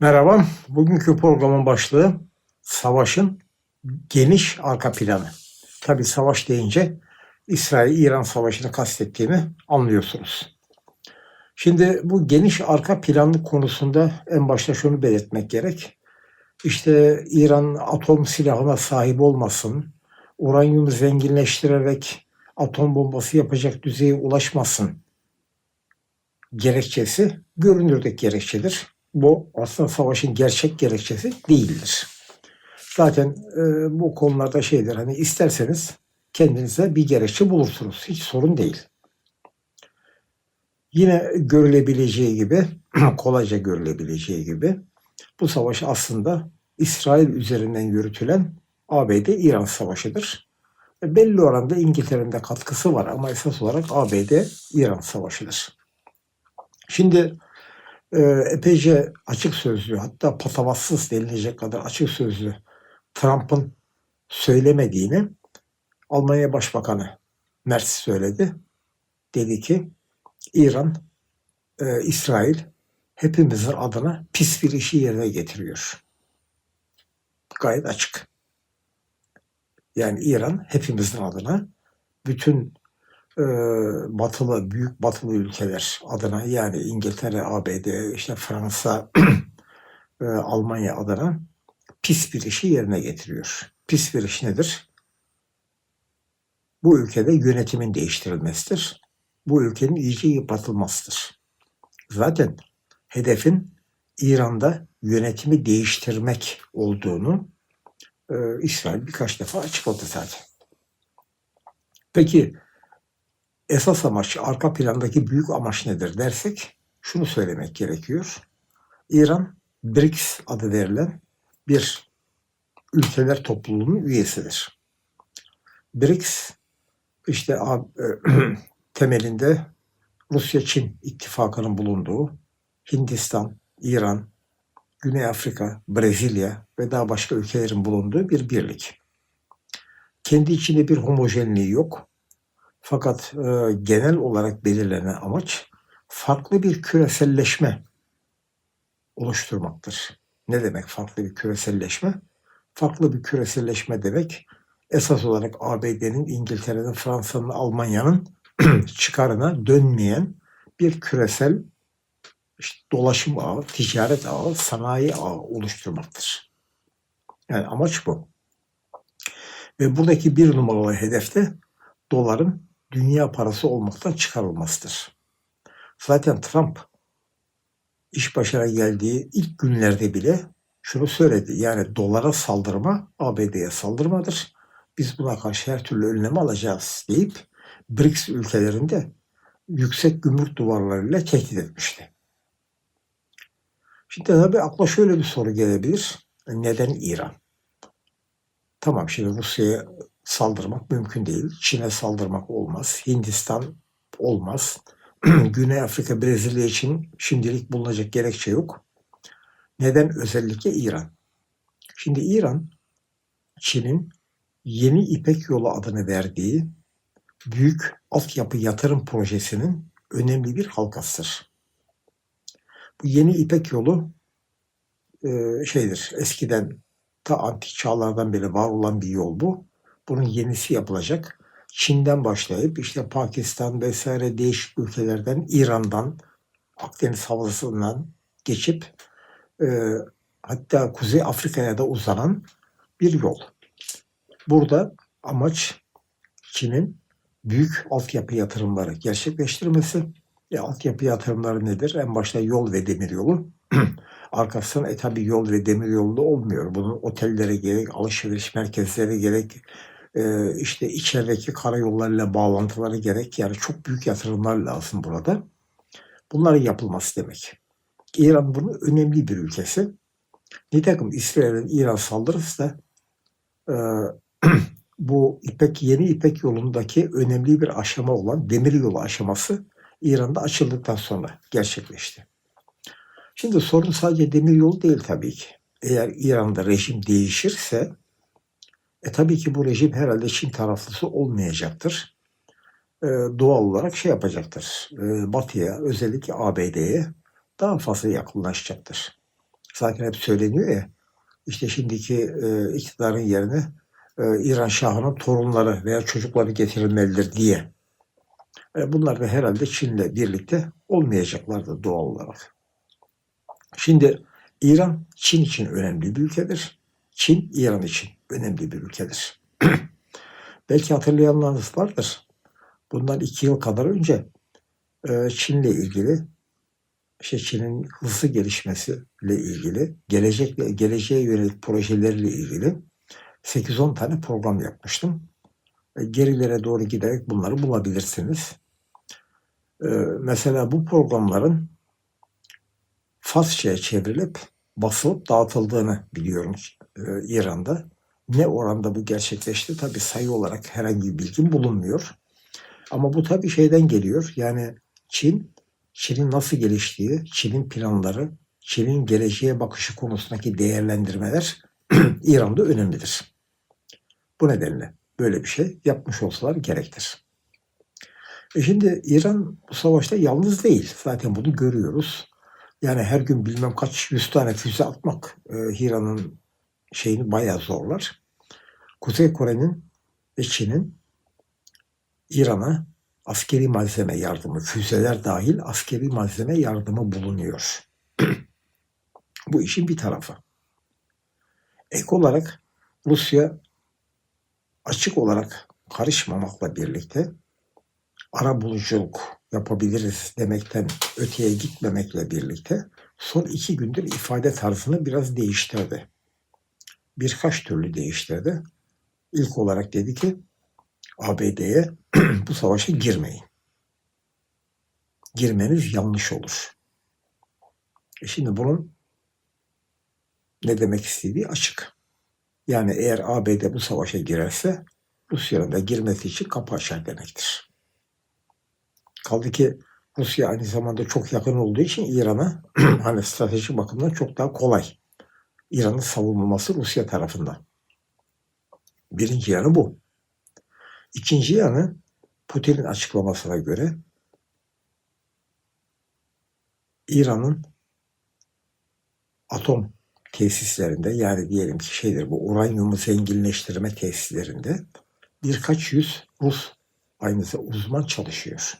Merhaba. Bugünkü programın başlığı savaşın geniş arka planı. Tabi savaş deyince İsrail-İran savaşını kastettiğimi anlıyorsunuz. Şimdi bu geniş arka planlı konusunda en başta şunu belirtmek gerek. İşte İran atom silahına sahip olmasın, uranyumu zenginleştirerek atom bombası yapacak düzeye ulaşmasın gerekçesi görünürdeki gerekçedir bu aslında savaşın gerçek gerekçesi değildir. Zaten e, bu konularda şeydir hani isterseniz kendinize bir gerekçe bulursunuz. Hiç sorun değil. Yine görülebileceği gibi, kolayca görülebileceği gibi bu savaş aslında İsrail üzerinden yürütülen ABD-İran savaşıdır. E, belli oranda İngiltere'nin de katkısı var ama esas olarak ABD-İran savaşıdır. Şimdi e, epeyce açık sözlü hatta patavatsız denilecek kadar açık sözlü Trump'ın söylemediğini Almanya Başbakanı Merz söyledi. Dedi ki İran, e, İsrail hepimizin adına pis bir işi yerine getiriyor. Gayet açık. Yani İran hepimizin adına bütün e, batılı, büyük batılı ülkeler adına yani İngiltere, ABD, işte Fransa, e, Almanya adına pis bir işi yerine getiriyor. Pis bir iş nedir? Bu ülkede yönetimin değiştirilmesidir. Bu ülkenin iyice yıpratılmasıdır. Zaten hedefin İran'da yönetimi değiştirmek olduğunu e, İsrail birkaç defa açıkladı zaten. Peki esas amaç, arka plandaki büyük amaç nedir dersek şunu söylemek gerekiyor. İran BRICS adı verilen bir ülkeler topluluğunun üyesidir. BRICS işte temelinde Rusya-Çin ittifakının bulunduğu Hindistan, İran, Güney Afrika, Brezilya ve daha başka ülkelerin bulunduğu bir birlik. Kendi içinde bir homojenliği yok. Fakat e, genel olarak belirlenen amaç farklı bir küreselleşme oluşturmaktır. Ne demek farklı bir küreselleşme? Farklı bir küreselleşme demek esas olarak ABD'nin, İngiltere'nin, Fransa'nın, Almanya'nın çıkarına dönmeyen bir küresel işte dolaşım ağı, ticaret ağı, sanayi ağı oluşturmaktır. Yani amaç bu. Ve buradaki bir numaralı hedef de doların dünya parası olmaktan çıkarılmasıdır. Zaten Trump iş başına geldiği ilk günlerde bile şunu söyledi. Yani dolara saldırma ABD'ye saldırmadır. Biz buna karşı her türlü önlem alacağız deyip BRICS ülkelerinde yüksek gümrük duvarlarıyla tehdit etmişti. Şimdi tabii akla şöyle bir soru gelebilir. Neden İran? Tamam şimdi Rusya'ya saldırmak mümkün değil. Çin'e saldırmak olmaz. Hindistan olmaz. Güney Afrika, Brezilya için şimdilik bulunacak gerekçe yok. Neden özellikle İran? Şimdi İran, Çin'in Yeni İpek Yolu adını verdiği büyük altyapı yatırım projesinin önemli bir halkasıdır. Bu Yeni İpek Yolu e, şeydir, eskiden ta antik çağlardan beri var olan bir yol bu. Bunun yenisi yapılacak. Çin'den başlayıp işte Pakistan vesaire değişik ülkelerden, İran'dan, Akdeniz havzasından geçip e, hatta Kuzey Afrika'ya da uzanan bir yol. Burada amaç Çin'in büyük altyapı yatırımları gerçekleştirmesi. E, altyapı yatırımları nedir? En başta yol ve demir yolu. Arkasından e tabi yol ve demir yolu da olmuyor. Bunun otellere gerek, alışveriş merkezleri gerek, e, işte içerideki karayollarıyla bağlantıları gerek. Yani çok büyük yatırımlar lazım burada. Bunların yapılması demek. İran bunun önemli bir ülkesi. Nitekim İsrail'in İran saldırısı da e, bu İpek yeni İpek yolundaki önemli bir aşama olan demir yolu aşaması İran'da açıldıktan sonra gerçekleşti. Şimdi sorun sadece demir yolu değil tabii ki. Eğer İran'da rejim değişirse e tabii ki bu rejim herhalde Çin taraflısı olmayacaktır. E, doğal olarak şey yapacaktır. E, batı'ya özellikle ABD'ye daha fazla yakınlaşacaktır. Zaten hep söyleniyor ya. İşte şimdiki e, iktidarın yerine e, İran Şahı'nın torunları veya çocukları getirilmelidir diye. E, bunlar da herhalde Çin'le birlikte olmayacaklardı doğal olarak. Şimdi İran Çin için önemli bir ülkedir. Çin İran için önemli bir ülkedir. Belki hatırlayanlarınız vardır. Bundan iki yıl kadar önce e, Çin'le ilgili işte Çin'in hızlı gelişmesiyle ilgili, gelecekle geleceğe yönelik projeleriyle ilgili 8-10 tane program yapmıştım. E, gerilere doğru giderek bunları bulabilirsiniz. E, mesela bu programların Farsça'ya çevrilip basılıp dağıtıldığını biliyorum İran'da. Ne oranda bu gerçekleşti tabi sayı olarak herhangi bir bilgim bulunmuyor. Ama bu tabi şeyden geliyor. Yani Çin, Çin'in nasıl geliştiği, Çin'in planları, Çin'in geleceğe bakışı konusundaki değerlendirmeler İran'da önemlidir. Bu nedenle böyle bir şey yapmış olsalar gerektir. E şimdi İran bu savaşta yalnız değil. Zaten bunu görüyoruz. Yani her gün bilmem kaç yüz tane füze atmak e, İran'ın şeyini bayağı zorlar. Kuzey Kore'nin ve Çin'in İran'a askeri malzeme yardımı, füzeler dahil askeri malzeme yardımı bulunuyor. Bu işin bir tarafı. Ek olarak Rusya açık olarak karışmamakla birlikte ara buluculuk yapabiliriz demekten öteye gitmemekle birlikte son iki gündür ifade tarzını biraz değiştirdi. Birkaç türlü değiştirdi. İlk olarak dedi ki ABD'ye bu savaşa girmeyin. Girmeniz yanlış olur. E şimdi bunun ne demek istediği açık. Yani eğer ABD bu savaşa girerse Rusya'nın da girmesi için kapı açar demektir. Kaldı ki Rusya aynı zamanda çok yakın olduğu için İran'a hani stratejik bakımdan çok daha kolay. İran'ın savunulması Rusya tarafından. Birinci yanı bu. İkinci yanı Putin'in açıklamasına göre İran'ın atom tesislerinde yani diyelim ki şeydir bu uranyumu zenginleştirme tesislerinde birkaç yüz Rus aynı zamanda uzman çalışıyor.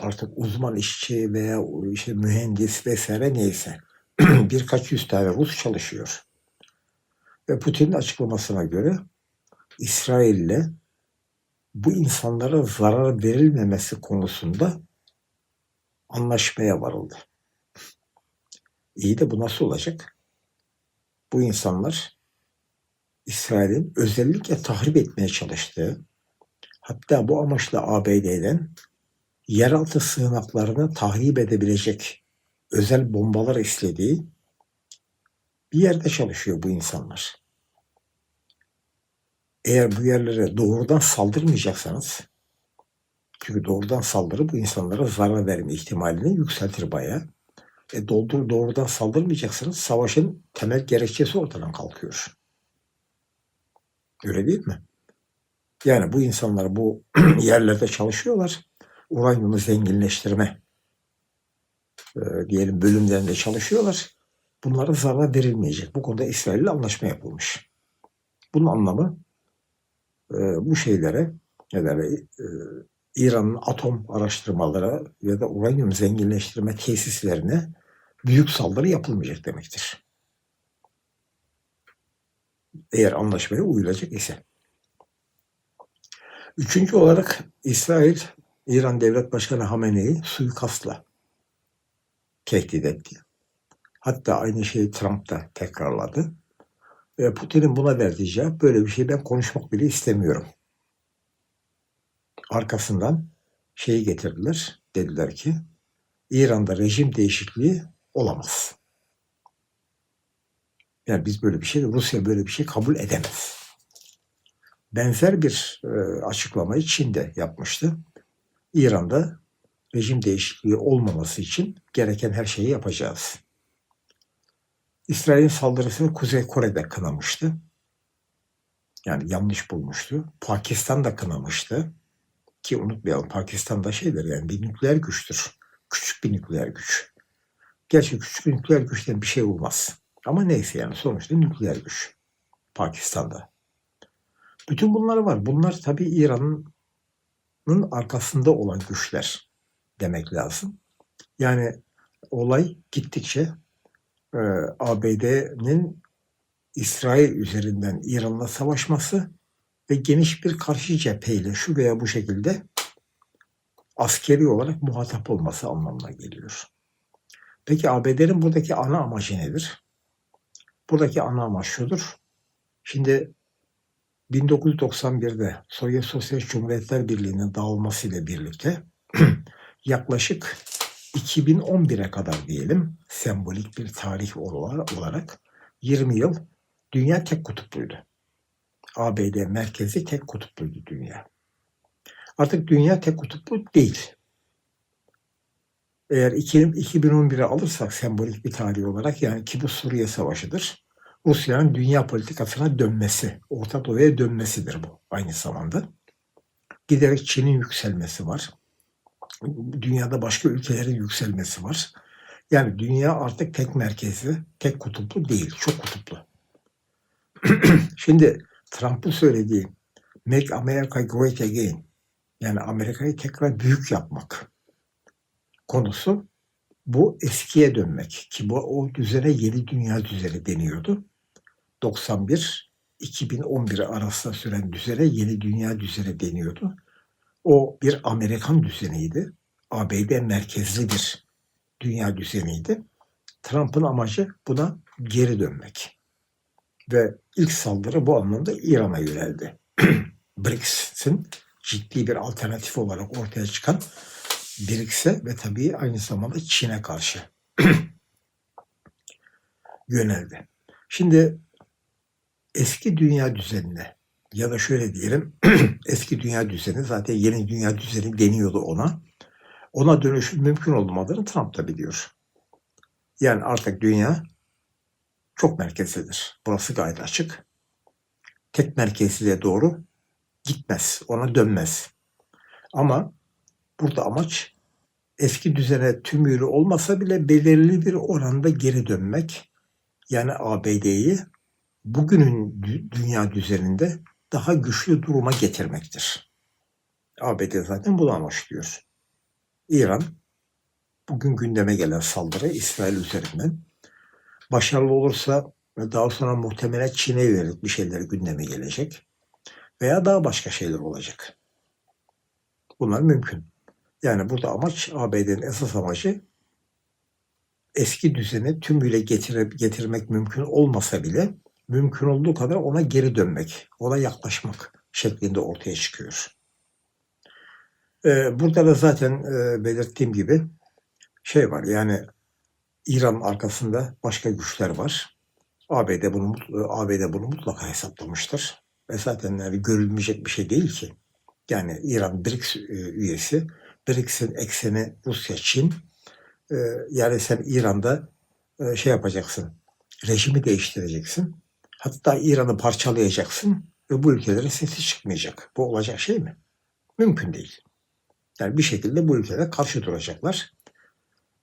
Artık uzman işçi veya işte mühendis vesaire neyse birkaç yüz tane Rus çalışıyor. Ve Putin'in açıklamasına göre İsrail'le bu insanlara zarar verilmemesi konusunda anlaşmaya varıldı. İyi de bu nasıl olacak? Bu insanlar İsrail'in özellikle tahrip etmeye çalıştığı, hatta bu amaçla ABD'den yeraltı sığınaklarını tahrip edebilecek özel bombalar istediği bir yerde çalışıyor bu insanlar. Eğer bu yerlere doğrudan saldırmayacaksanız, çünkü doğrudan saldırı bu insanlara zarar verme ihtimalini yükseltir bayağı. E doldur doğrudan saldırmayacaksınız. Savaşın temel gerekçesi ortadan kalkıyor. Öyle değil mi? Yani bu insanlar bu yerlerde çalışıyorlar. Uranyumu zenginleştirme e, diyelim bölümlerinde çalışıyorlar. Bunlara zarar verilmeyecek. Bu konuda İsrail ile anlaşma yapılmış. Bunun anlamı e, bu şeylere ne derler, e, İran'ın atom araştırmaları ya da uranyum zenginleştirme tesislerine büyük saldırı yapılmayacak demektir. Eğer anlaşmaya uyulacak ise. Üçüncü olarak İsrail, İran Devlet Başkanı Hamene'yi suikastla tehdit etti. Hatta aynı şeyi Trump da tekrarladı. Putin'in buna verdiği cevap böyle bir şey ben konuşmak bile istemiyorum arkasından şeyi getirdiler. Dediler ki İran'da rejim değişikliği olamaz. Yani biz böyle bir şey, Rusya böyle bir şey kabul edemez. Benzer bir e, açıklamayı Çin yapmıştı. İran'da rejim değişikliği olmaması için gereken her şeyi yapacağız. İsrail'in saldırısını Kuzey Kore'de kınamıştı. Yani yanlış bulmuştu. Pakistan da kınamıştı. Ki unutmayalım Pakistan'da şeydir yani bir nükleer güçtür. Küçük bir nükleer güç. Gerçi küçük nükleer güçten bir şey olmaz. Ama neyse yani sonuçta nükleer güç. Pakistan'da. Bütün bunlar var. Bunlar tabii İran'ın arkasında olan güçler demek lazım. Yani olay gittikçe e, ABD'nin İsrail üzerinden İran'la savaşması ve geniş bir karşı cepheyle şu veya bu şekilde askeri olarak muhatap olması anlamına geliyor. Peki ABD'nin buradaki ana amacı nedir? Buradaki ana amaç şudur. Şimdi 1991'de Sovyet Sosyalist Cumhuriyetler Birliği'nin dağılmasıyla birlikte yaklaşık 2011'e kadar diyelim sembolik bir tarih olarak 20 yıl dünya tek kutupluydu. ABD merkezi tek kutupluydu dünya. Artık dünya tek kutuplu değil. Eğer 2011'e alırsak sembolik bir tarih olarak yani ki bu Suriye Savaşı'dır. Rusya'nın dünya politikasına dönmesi, Orta Doğu'ya dönmesidir bu aynı zamanda. Giderek Çin'in yükselmesi var. Dünyada başka ülkelerin yükselmesi var. Yani dünya artık tek merkezli, tek kutuplu değil, çok kutuplu. Şimdi Trump'ın söylediği Make America Great Again yani Amerika'yı tekrar büyük yapmak konusu bu eskiye dönmek ki bu o düzene yeni dünya düzeni deniyordu. 91 2011 arasında süren düzene yeni dünya düzeni deniyordu. O bir Amerikan düzeniydi. ABD merkezli bir dünya düzeniydi. Trump'ın amacı buna geri dönmek. Ve ilk saldırı bu anlamda İran'a yöneldi. BRICS'in ciddi bir alternatif olarak ortaya çıkan BRICS'e ve tabii aynı zamanda Çin'e karşı yöneldi. Şimdi eski dünya düzenine ya da şöyle diyelim eski dünya düzeni zaten yeni dünya düzeni deniyordu ona. Ona dönüşüm mümkün olmadığını Trump da biliyor. Yani artık dünya çok merkezlidir. Burası gayet açık. Tek merkezliğe doğru gitmez, ona dönmez. Ama burada amaç eski düzene tümüyle olmasa bile belirli bir oranda geri dönmek. Yani ABD'yi bugünün dünya düzeninde daha güçlü duruma getirmektir. ABD zaten bunu amaçlıyor. İran bugün gündeme gelen saldırı İsrail üzerinden başarılı olursa ve daha sonra muhtemelen Çin'e yönelik bir şeyler gündeme gelecek veya daha başka şeyler olacak. Bunlar mümkün. Yani burada amaç ABD'nin esas amacı eski düzeni tümüyle getire, getirmek mümkün olmasa bile mümkün olduğu kadar ona geri dönmek, ona yaklaşmak şeklinde ortaya çıkıyor. Ee, burada da zaten e, belirttiğim gibi şey var yani İran arkasında başka güçler var. ABD bunu ABD bunu mutlaka hesaplamıştır. Ve zaten yani görülmeyecek bir şey değil ki. Yani İran BRICS e, üyesi. BRICS'in ekseni Rusya, Çin. E, yani sen İran'da e, şey yapacaksın. Rejimi değiştireceksin. Hatta İran'ı parçalayacaksın ve bu ülkelerin sesi çıkmayacak. Bu olacak şey mi? Mümkün değil. Yani bir şekilde bu ülkeler karşı duracaklar.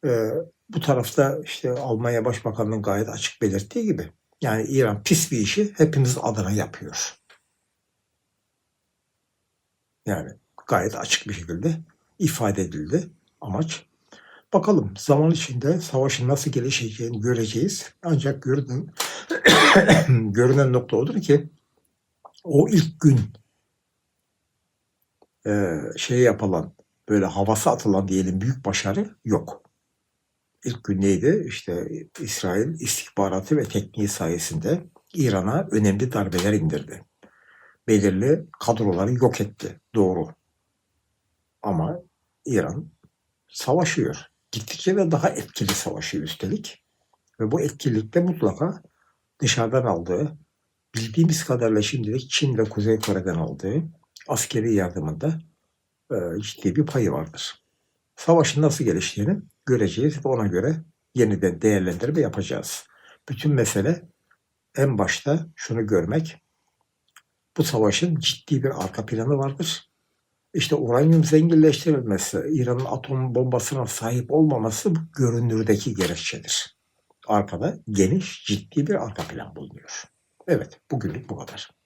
Ee, bu tarafta işte Almanya Başbakanı'nın gayet açık belirttiği gibi yani İran pis bir işi hepimiz adına yapıyor. Yani gayet açık bir şekilde ifade edildi amaç. Bakalım zaman içinde savaşın nasıl gelişeceğini göreceğiz. Ancak görünen, görünen nokta odur ki o ilk gün e, şey yapılan böyle havası atılan diyelim büyük başarı yok. İlk gün neydi? İşte İsrail istihbaratı ve tekniği sayesinde İran'a önemli darbeler indirdi. Belirli kadroları yok etti. Doğru. Ama İran savaşıyor. Gittikçe de daha etkili savaşıyor üstelik. Ve bu etkilikte mutlaka dışarıdan aldığı, bildiğimiz kadarıyla şimdilik Çin ve Kuzey Kore'den aldığı askeri yardımında e, ciddi bir payı vardır. Savaşın nasıl geliştiğini göreceğiz ve ona göre yeniden değerlendirme yapacağız. Bütün mesele en başta şunu görmek. Bu savaşın ciddi bir arka planı vardır İşte uranyum zenginleştirilmesi, İran'ın atom bombasına sahip olmaması bu görünürdeki gerekçedir. Arkada geniş, ciddi bir arka plan bulunuyor. Evet, bugünlük bu kadar.